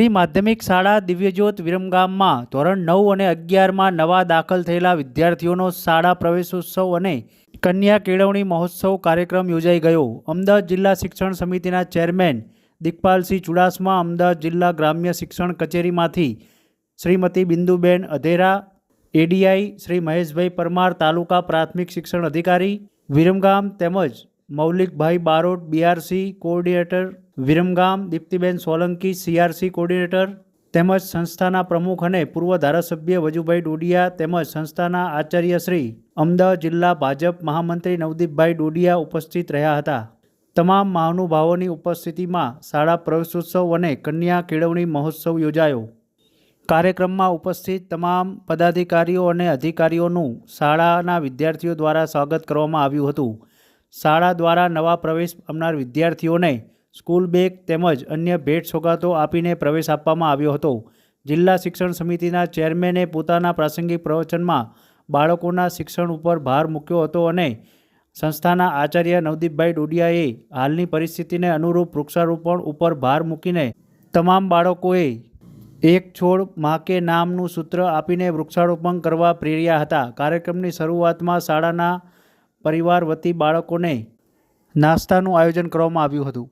શ્રી માધ્યમિક શાળા દિવ્યજ્યોત વિરમગામમાં ધોરણ નવ અને અગિયારમાં નવા દાખલ થયેલા વિદ્યાર્થીઓનો શાળા પ્રવેશોત્સવ અને કન્યા કેળવણી મહોત્સવ કાર્યક્રમ યોજાઈ ગયો. અમદાવાદ જિલ્લા શિક્ષણ સમિતિના ચેરમેન દિગપાલસિંહ ચુડાસમા અમદાવાદ જિલ્લા ગ્રામ્ય શિક્ષણ કચેરીમાંથી શ્રીમતી બિંદુબેન અધેરા, એડીઆઈ શ્રી મહેશભાઈ પરમાર, તાલુકા પ્રાથમિક શિક્ષણ અધિકારી વિરમગામ તેમજ Maulikbhai Barot, B R C coordinator Viramgam, Diptiben Solanki, C R C coordinator તેમજ સંસ્થાના પ્રમુખ અને પૂર્વ ધારાસભ્ય વજુભાઈ ડોડિયા તેમજ સંસ્થાના આચાર્ય શ્રી અમદાવાદ જિલ્લા ભાજપ મહામંત્રી નવદીપભાઈ ડોડિયા ઉપસ્થિત રહ્યા હતા. તમામ મહાનુભાવોની ઉપસ્થિતિમાં શાળા પ્રવેશોત્સવ અને કન્યા કેળવણી મહોત્સવ યોજાયો. કાર્યક્રમમાં ઉપસ્થિત તમામ પદાધિકારીઓ અને અધિકારીઓનું શાળાના વિદ્યાર્થીઓ દ્વારા સ્વાગત કરવામાં આવ્યું હતું. શાળા દ્વારા નવા પ્રવેશ પામનાર વિદ્યાર્થીઓને સ્કૂલ બેગ તેમજ અન્ય ભેટ સોગાતો આપીને પ્રવેશ આપવામાં આવ્યો હતો. જિલ્લા શિક્ષણ સમિતિના ચેરમેને પોતાના પ્રાસંગિક પ્રવચનમાં બાળકોના શિક્ષણ ઉપર ભાર મૂક્યો હતો અને સંસ્થાના આચાર્ય નવદીપભાઈ ડોડિયાએ હાલની પરિસ્થિતિને અનુરૂપ વૃક્ષારોપણ ઉપર ભાર મૂકીને તમામ બાળકોએ એક છોડમાં કે નામનું સૂત્ર આપીને વૃક્ષારોપણ કરવા પ્રેર્યા હતા. કાર્યક્રમની શરૂઆતમાં શાળાના પરિવાર વતી બાળકોને નાસ્તાનું આયોજન કરવામાં આવ્યું હતું.